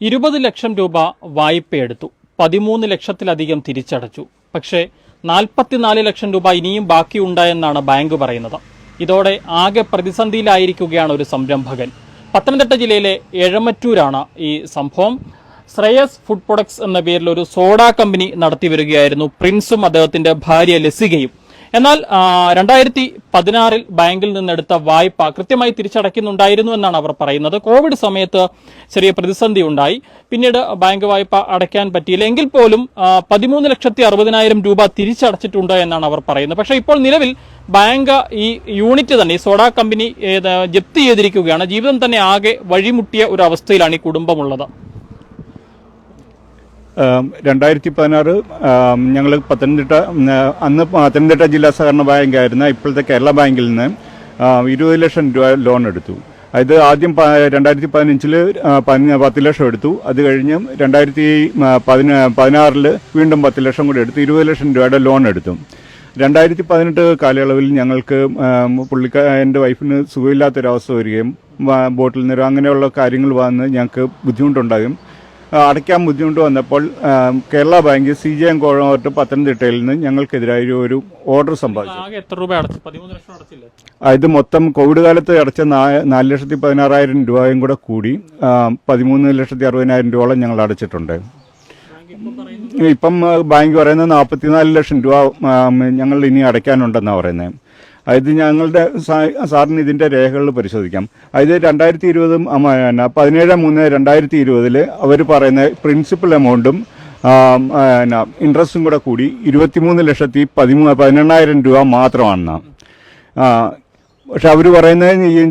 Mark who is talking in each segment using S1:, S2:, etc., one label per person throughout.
S1: ഇരുപത് ലക്ഷം രൂപ വായ്പയെടുത്തു. പതിമൂന്ന് ലക്ഷത്തിലധികം തിരിച്ചടച്ചു. പക്ഷേ നാൽപ്പത്തിനാല് ലക്ഷം രൂപ ഇനിയും ബാക്കിയുണ്ടായെന്നാണ് ബാങ്ക് പറയുന്നത്. ഇതോടെ ആകെ പ്രതിസന്ധിയിലായിരിക്കുകയാണ് ഒരു സംരംഭകൻ. പത്തനംതിട്ട ജില്ലയിലെ എഴമറ്റൂരാണ് ഈ സംഭവം. ശ്രേയസ് ഫുഡ് പ്രൊഡക്ട്സ് എന്ന പേരിൽ ഒരു സോഡ കമ്പനി നടത്തി വരികയായിരുന്നു പ്രിൻസും അദ്ദേഹത്തിന്റെ ഭാര്യ ലസികയും. എന്നാൽ രണ്ടായിരത്തി പതിനാറിൽ ബാങ്കിൽ നിന്നെടുത്ത വായ്പ കൃത്യമായി തിരിച്ചടയ്ക്കുന്നുണ്ടായിരുന്നു എന്നാണ് അവർ പറയുന്നത്. കോവിഡ് സമയത്ത് ചെറിയ പ്രതിസന്ധി ഉണ്ടായി. പിന്നീട് ബാങ്ക് വായ്പ അടയ്ക്കാൻ പറ്റിയില്ല. എങ്കിൽ പോലും പതിമൂന്ന് ലക്ഷത്തി അറുപതിനായിരം രൂപ തിരിച്ചടച്ചിട്ടുണ്ട് എന്നാണ് അവർ പറയുന്നത്. പക്ഷെ ഇപ്പോൾ നിലവിൽ ബാങ്ക് ഈ യൂണിറ്റ് തന്നെ ഈ സോഡ കമ്പനി ജപ്തി ചെയ്തിരിക്കുകയാണ്. ജീവിതം തന്നെ ആകെ വഴിമുട്ടിയ ഒരു അവസ്ഥയിലാണ് ഈ കുടുംബമുള്ളത്
S2: രണ്ടായിരത്തി പതിനാറ് ഞങ്ങൾ പത്തനംതിട്ട അന്ന് പത്തനംതിട്ട ജില്ലാ സഹകരണ ബാങ്കായിരുന്ന ഇപ്പോഴത്തെ കേരള ബാങ്കിൽ നിന്ന് ഇരുപത് ലക്ഷം രൂപ ലോൺ എടുത്തു. അത് ആദ്യം രണ്ടായിരത്തി പതിനഞ്ചിൽ പത്ത് ലക്ഷം എടുത്തു. അത് കഴിഞ്ഞ് രണ്ടായിരത്തി പതിന പതിനാറിൽ വീണ്ടും പത്ത് ലക്ഷം കൂടി എടുത്തു. ഇരുപത് ലക്ഷം രൂപയുടെ ലോൺ എടുത്തു. രണ്ടായിരത്തി പതിനെട്ട് കാലയളവിൽ ഞങ്ങൾക്ക് പുള്ളിക്ക എന്റെ വൈഫിന് സുഖമില്ലാത്തൊരവസ്ഥ വരികയും ബോട്ടിൽ നിന്നും അങ്ങനെയുള്ള കാര്യങ്ങൾ വന്ന് ഞങ്ങൾക്ക് ബുദ്ധിമുട്ടുണ്ടാകും. അടയ്ക്കാൻ ബുദ്ധിമുട്ട് വന്നപ്പോൾ Kerala bank C J M കോഴോട്ട് പത്തനംതിട്ടയിൽ നിന്ന് ഞങ്ങൾക്കെതിരായ ഒരു ഓർഡർ സമ്പാദിച്ചു ഇത് മൊത്തം കോവിഡ് കാലത്ത് അടച്ച നാല് ലക്ഷത്തി പതിനാറായിരം രൂപയും കൂടെ കൂടി പതിമൂന്ന് ലക്ഷത്തി അറുപതിനായിരം രൂപയോളം ഞങ്ങൾ അടച്ചിട്ടുണ്ട്. ഇപ്പം ബാങ്ക് പറയുന്നത് നാൽപ്പത്തിനാല് ലക്ഷം രൂപ ഞങ്ങൾ ഇനി അടയ്ക്കാനുണ്ടെന്നാണ് പറയുന്നത്. ഇത് ഞങ്ങളുടെ സാറിന് ഇതിന്റെ രേഖകൾ പരിശോധിക്കാം. അതായത് രണ്ടായിരത്തി ഇരുപതും പതിനേഴ് മൂന്ന് രണ്ടായിരത്തി ഇരുപതിൽ അവർ പറയുന്ന പ്രിൻസിപ്പൽ എമൗണ്ടും ഇൻട്രസ്റ്റും കൂടെ കൂടി ഇരുപത്തിമൂന്ന് ലക്ഷത്തി പതിമൂന്ന് പതിനെണ്ണായിരം രൂപ മാത്രമാണ് പക്ഷെ അവർ പറയുന്നത് ഈ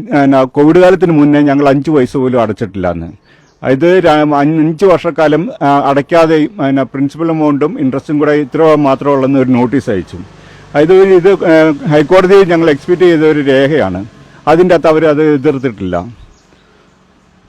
S2: കോവിഡ് കാലത്തിന് മുന്നേ ഞങ്ങൾ അഞ്ച് പൈസ പോലും അടച്ചിട്ടില്ല എന്ന് ഇത് അഞ്ച് വർഷക്കാലം അടയ്ക്കാതെ പ്രിൻസിപ്പൽ എമൗണ്ടും ഇൻട്രസ്റ്റും കൂടെ ഇത്ര മാത്രമുള്ളെന്ന് ഒരു നോട്ടീസ് അയച്ചു. ഇത് ഇത് ഹൈക്കോടതിയിൽ ഞങ്ങൾ എക്സ്പെക്ട് ചെയ്ത ഒരു രേഖയാണ്. അതിന്റെ അകത്ത് അവർ അത് എതിർത്തിട്ടില്ല.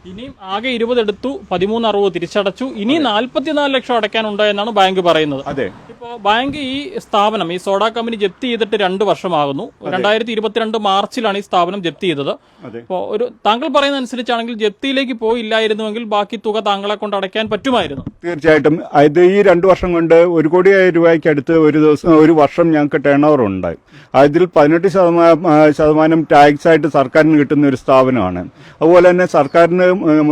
S1: ഇനിയും ആകെ ഇരുപത് എടുത്തു പതിമൂന്ന് അറുപത് തിരിച്ചടച്ചു. ഇനി നാല്പത്തിനാല് ലക്ഷം അടയ്ക്കാനുണ്ട് എന്നാണ് ബാങ്ക് പറയുന്നത്.
S2: അതെ.
S1: ഇപ്പോ ബാങ്ക് ഈ സ്ഥാപനം ഈ സോഡ കമ്പനി ജപ്തി ചെയ്തിട്ട് രണ്ട് വർഷമാകുന്നു. രണ്ടായിരത്തി ഇരുപത്തിരണ്ട് മാർച്ചിലാണ് ഈ സ്ഥാപനം ജപ്തി ചെയ്തത്.
S2: അതെ.
S1: ഇപ്പോൾ ഒരു താങ്കൾ പറയുന്ന അനുസരിച്ചാണെങ്കിൽ ജപ്തിയിലേക്ക് പോയില്ലായിരുന്നുവെങ്കിൽ ബാക്കി തുക താങ്കളെ കൊണ്ട് അടയ്ക്കാൻ പറ്റുമായിരുന്നു.
S2: തീർച്ചയായിട്ടും. ഇത് ഈ രണ്ട് വർഷം കൊണ്ട് ഒരു കോടി രൂപയ്ക്ക് അടുത്ത് ഒരു ദിവസം ഒരു വർഷം ഞങ്ങൾക്ക് ടേൺ ഓവർ ഉണ്ടായി അതിൽ പതിനെട്ട് ശതമാനം ശതമാനം ടാക്സ് ആയിട്ട് സർക്കാരിന് കിട്ടുന്ന ഒരു സ്ഥാപനമാണ്. അതുപോലെ തന്നെ സർക്കാരിന്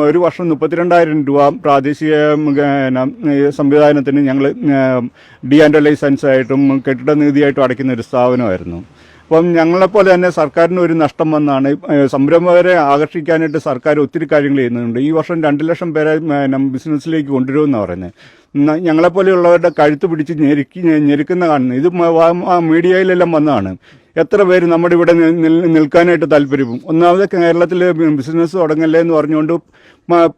S2: ഒരു വർഷം മുപ്പത്തിരണ്ടായിരം രൂപ പ്രാദേശിക സംവിധാനത്തിന് ഞങ്ങൾ ഡി ആൻഡ് ലൈസൻസ് ആയിട്ടും കെട്ടിട നികുതിയായിട്ടും അടയ്ക്കുന്ന ഒരു സ്ഥാപനമായിരുന്നു. അപ്പം ഞങ്ങളെപ്പോലെ തന്നെ സർക്കാരിന് ഒരു നഷ്ടം വന്നാണ് സംരംഭകരെ ആകർഷിക്കാനായിട്ട് സർക്കാർ ഒത്തിരി കാര്യങ്ങൾ ചെയ്യുന്നുണ്ട്. ഈ വർഷം രണ്ട് ലക്ഷം പേരെ ബിസിനസ്സിലേക്ക് കൊണ്ടുവരുമെന്നാണ് പറയുന്നത് ഞങ്ങളെപ്പോലെയുള്ളവരുടെ കഴുത്ത് പിടിച്ച് ഞെരുക്കി ഞെരുക്കുന്ന കാണുന്നത്. ഇത് മീഡിയയിലെല്ലാം വന്നതാണ്. എത്ര പേര് നമ്മുടെ ഇവിടെ നിൽക്കാനായിട്ട് താല്പര്യവും? ഒന്നാമത് കേരളത്തിൽ ബിസിനസ് തുടങ്ങല്ലേ എന്ന് പറഞ്ഞുകൊണ്ട്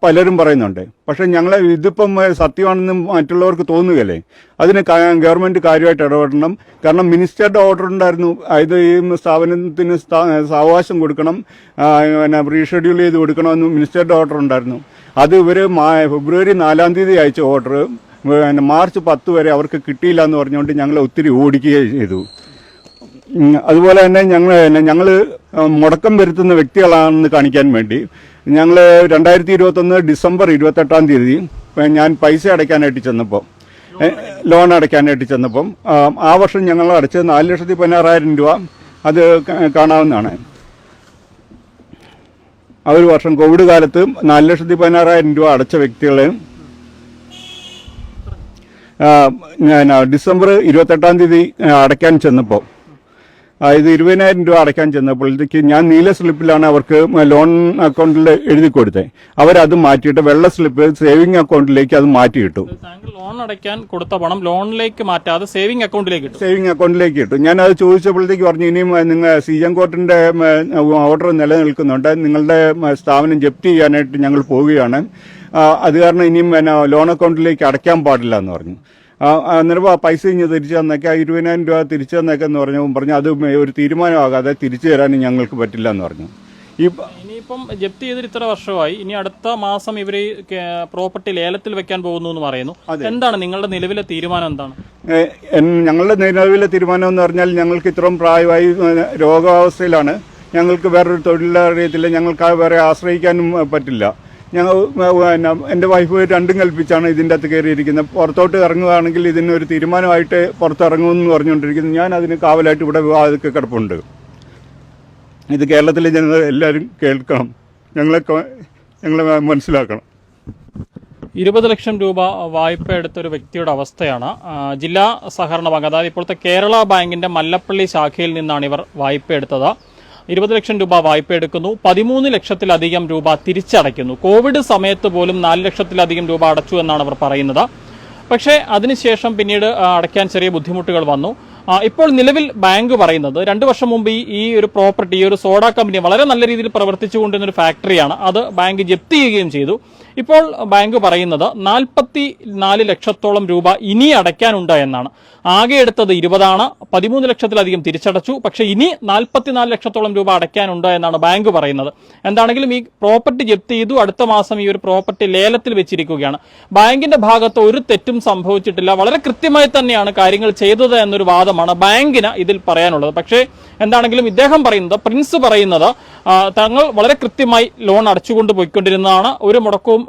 S2: പലരും പറയുന്നുണ്ട്. പക്ഷെ ഞങ്ങളെ ഇതിപ്പം സത്യമാണെന്ന് മറ്റുള്ളവർക്ക് തോന്നുകയല്ലേ? അതിന് ഗവൺമെന്റ് കാര്യമായിട്ട് ഇടപെടണം. കാരണം മിനിസ്റ്ററുടെ ഓർഡർ ഉണ്ടായിരുന്നു. അതായത് ഈ സ്ഥാപനത്തിന് സ്ഥാ- സാവകാശം കൊടുക്കണം. പിന്നെ റീഷെഡ്യൂൾ ചെയ്ത് കൊടുക്കണമെന്ന് മിനിസ്റ്ററുടെ ഓർഡർ ഉണ്ടായിരുന്നു. അത് ഇവർ ഫെബ്രുവരി നാലാം തീയതി അയച്ച ഓർഡർ മാർച്ച് പത്ത് വരെ അവർക്ക് കിട്ടിയില്ല എന്ന് പറഞ്ഞുകൊണ്ട് ഞങ്ങളെ ഒത്തിരി ഓടിക്കുകയും ചെയ്തു. അതുപോലെ തന്നെ ഞങ്ങൾ ഞങ്ങൾ മുടക്കം വരുത്തുന്ന വ്യക്തികളാണെന്ന് കാണിക്കാൻ വേണ്ടി ഞങ്ങൾ രണ്ടായിരത്തി ഇരുപത്തൊന്ന് ഡിസംബർ ഇരുപത്തെട്ടാം തീയതി ഞാൻ പൈസ അടയ്ക്കാനായിട്ട് ചെന്നപ്പോൾ ലോൺ അടയ്ക്കാനായിട്ട് ചെന്നപ്പം ആ, വർഷം ഞങ്ങൾ അടച്ചത് നാല് ലക്ഷത്തി പതിനാറായിരം രൂപ. അത് കാണാവുന്നതാണ്. ആ ഒരു വർഷം കോവിഡ് കാലത്ത് നാല് ലക്ഷത്തി പതിനാറായിരം രൂപ അടച്ച വ്യക്തികളെ ഞാൻ ഡിസംബർ ഇരുപത്തെട്ടാം തീയതി അടയ്ക്കാൻ ചെന്നപ്പോൾ ഇത് ഇരുപതിനായിരം രൂപ അടയ്ക്കാൻ ചെന്നപ്പോഴത്തേക്ക് ഞാൻ നീല സ്ലിപ്പിലാണ് അവർക്ക് ലോൺ അക്കൗണ്ടിൽ എഴുതി കൊടുത്തത് അവരത് മാറ്റിയിട്ട് വെള്ള സ്ലിപ്പ് സേവിങ് അക്കൗണ്ടിലേക്ക് അത് മാറ്റിയിട്ടു
S1: ലോൺ അടയ്ക്കാൻ കൊടുത്ത പണം ലോണിലേക്ക് മാറ്റാതെ സേവിംഗ് അക്കൗണ്ടിലേക്ക്
S2: സേവിങ് അക്കൗണ്ടിലേക്ക് ഇട്ടു. ഞാൻ അത് ചോദിച്ചപ്പോഴത്തേക്ക് പറഞ്ഞു ഇനിയും നിങ്ങൾ സി എം കോർട്ടിന്റെ ഓർഡർ നിലനിൽക്കുന്നുണ്ട്. നിങ്ങളുടെ സ്ഥാപനം ജപ്തി ചെയ്യാനായിട്ട് ഞങ്ങൾ പോവുകയാണ്. അത് കാരണം ഇനിയും ലോൺ അക്കൗണ്ടിലേക്ക് അടയ്ക്കാൻ പാടില്ല എന്ന് പറഞ്ഞു. ആ പൈസ ഇഞ്ഞ് തിരിച്ചു തന്നേക്കാം ഇരുപതിനായിരം രൂപ തിരിച്ചു തന്നേക്കെന്ന് പറഞ്ഞു പറഞ്ഞു അത് ഒരു തീരുമാനമാകാതെ തിരിച്ചു തരാനും ഞങ്ങൾക്ക് പറ്റില്ല എന്ന് പറഞ്ഞു. ഈ
S1: ഇനിയിപ്പം ജപ്തി ചെയ്തിട്ട് ഇത്ര വർഷമായി ഇനി അടുത്ത മാസം ഇവർ പ്രോപ്പർട്ടി ലേലത്തിൽ വെക്കാൻ പോകുന്നു എന്ന് പറയുന്നു. എന്താണ് നിങ്ങളുടെ നിലവിലെ തീരുമാനം എന്താണ്?
S2: ഞങ്ങളുടെ നിലവിലെ തീരുമാനം എന്ന് പറഞ്ഞാൽ ഞങ്ങൾക്ക് ഇത്രയും പ്രായമായി രോഗാവസ്ഥയിലാണ്. ഞങ്ങൾക്ക് വേറൊരു തൊഴിലറിയത്തില്ല ഞങ്ങൾക്ക് വേറെ ആശ്രയിക്കാനും പറ്റില്ല. ഞങ്ങൾ പിന്നെ എന്റെ വൈഫ് രണ്ടും കൽപ്പിച്ചാണ് ഇതിന്റെ അകത്ത് കയറിയിരിക്കുന്നത്. പുറത്തോട്ട് ഇറങ്ങുകയാണെങ്കിൽ ഇതിനൊരു തീരുമാനമായിട്ട് പുറത്തിറങ്ങുമെന്ന് പറഞ്ഞുകൊണ്ടിരിക്കുന്നു. ഞാൻ അതിന് കാവലായിട്ട് ഇവിടെ അതൊക്കെ കിടപ്പുണ്ട്. ഇത് കേരളത്തിലെ ജനത എല്ലാവരും കേൾക്കണം. ഞങ്ങളെ ഞങ്ങളെ മനസ്സിലാക്കണം.
S1: ഇരുപത് ലക്ഷം രൂപ വായ്പ എടുത്തൊരു വ്യക്തിയുടെ അവസ്ഥയാണ് ജില്ലാ സഹകരണ ബാങ്ക്. അതായത് ഇപ്പോഴത്തെ കേരള ബാങ്കിന്റെ മല്ലപ്പള്ളി ശാഖയിൽ നിന്നാണ് ഇവർ വായ്പ എടുത്തത്. ഇരുപത് ലക്ഷം രൂപ വായ്പ എടുക്കുന്നു. പതിമൂന്ന് ലക്ഷത്തിലധികം രൂപ തിരിച്ചടയ്ക്കുന്നു. കോവിഡ് സമയത്ത് പോലും നാല് ലക്ഷത്തിലധികം രൂപ അടച്ചു എന്നാണ് അവർ പറയുന്നത്. പക്ഷേ അതിനുശേഷം പിന്നീട് അടയ്ക്കാൻ ചെറിയ ബുദ്ധിമുട്ടുകൾ വന്നു. ഇപ്പോൾ നിലവിൽ ബാങ്ക് പറയുന്നത് രണ്ട് വർഷം മുമ്പ് ഈ- ഒരു പ്രോപ്പർട്ടി ഈ ഒരു സോഡ കമ്പനി വളരെ നല്ല രീതിയിൽ പ്രവർത്തിച്ചുകൊണ്ടിരുന്ന ഒരു ഫാക്ടറിയാണ്. അത് ബാങ്ക് ജപ്തി ചെയ്യുകയും ചെയ്തു. ഇപ്പോൾ ബാങ്ക് പറയുന്നത് നാൽപ്പത്തി നാല് ലക്ഷത്തോളം രൂപ ഇനി അടയ്ക്കാനുണ്ട് എന്നാണ്. ആകെ എടുത്തത് ഇരുപതാണ്. പതിമൂന്ന് ലക്ഷത്തിലധികം തിരിച്ചടച്ചു. പക്ഷെ ഇനി നാൽപ്പത്തിനാല് ലക്ഷത്തോളം രൂപ അടയ്ക്കാനുണ്ട് എന്നാണ് ബാങ്ക് പറയുന്നത്. എന്താണെങ്കിലും ഈ പ്രോപ്പർട്ടി ജപ്തി ചെയ്തു. അടുത്ത മാസം ഈ ഒരു പ്രോപ്പർട്ടി ലേലത്തിൽ വെച്ചിരിക്കുകയാണ്. ബാങ്കിന്റെ ഭാഗത്ത് ഒരു തെറ്റും സംഭവിച്ചിട്ടില്ല. വളരെ കൃത്യമായി തന്നെയാണ് കാര്യങ്ങൾ ചെയ്തത് എന്നൊരു വാദമാണ് ബാങ്കിന് ഇതിൽ പറയാനുള്ളത്. പക്ഷേ എന്താണെങ്കിലും ഇദ്ദേഹം പറയുന്നത് പ്രിൻസ് പറയുന്നത് തങ്ങൾ വളരെ കൃത്യമായി ലോൺ അടച്ചുകൊണ്ട് പോയിക്കൊണ്ടിരുന്നതാണ്. ഒരു മുടക്കവും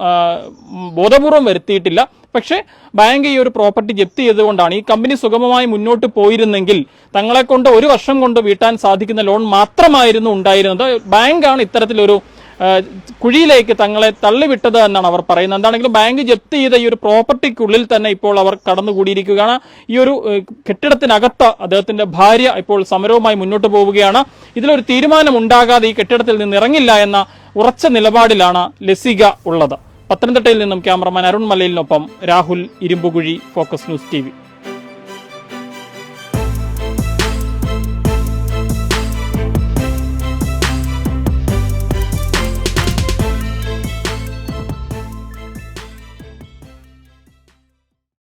S1: ബോധപൂർവം വരുത്തിയിട്ടില്ല. പക്ഷേ ബാങ്ക് ഈ ഒരു പ്രോപ്പർട്ടി ജപ്തി ചെയ്തുകൊണ്ടാണ് ഈ കമ്പനി സുഗമമായി മുന്നോട്ട് പോയിരുന്നെങ്കിൽ തങ്ങളെ കൊണ്ട് ഒരു വർഷം കൊണ്ട് വീട്ടാൻ സാധിക്കുന്ന ലോൺ മാത്രമായിരുന്നു ഉണ്ടായിരുന്നത്. ബാങ്കാണ് ഇത്തരത്തിലൊരു കുഴിയിലേക്ക് തങ്ങളെ തള്ളിവിട്ടത് എന്നാണ് അവർ പറയുന്നത്. എന്താണെങ്കിലും ബാങ്ക് ജപ്തി ചെയ്ത ഈ ഒരു പ്രോപ്പർട്ടിക്കുള്ളിൽ തന്നെ ഇപ്പോൾ അവർ കടന്നുകൂടിയിരിക്കുകയാണ്. ഈ ഒരു കെട്ടിടത്തിനകത്ത് അദ്ദേഹത്തിന്റെ ഭാര്യ ഇപ്പോൾ സമരവുമായി മുന്നോട്ട് പോവുകയാണ്. ഇതിലൊരു തീരുമാനം ഉണ്ടാകാതെ ഈ കെട്ടിടത്തിൽ നിന്ന് ഇറങ്ങില്ല എന്ന ഉറച്ച നിലപാടിലാണ് ലസിക ഉള്ളത്. പത്തനംതിട്ടയിൽ നിന്നും cameraman Arun മലയിലിനൊപ്പം Rahul Irumbukuzhi focus news T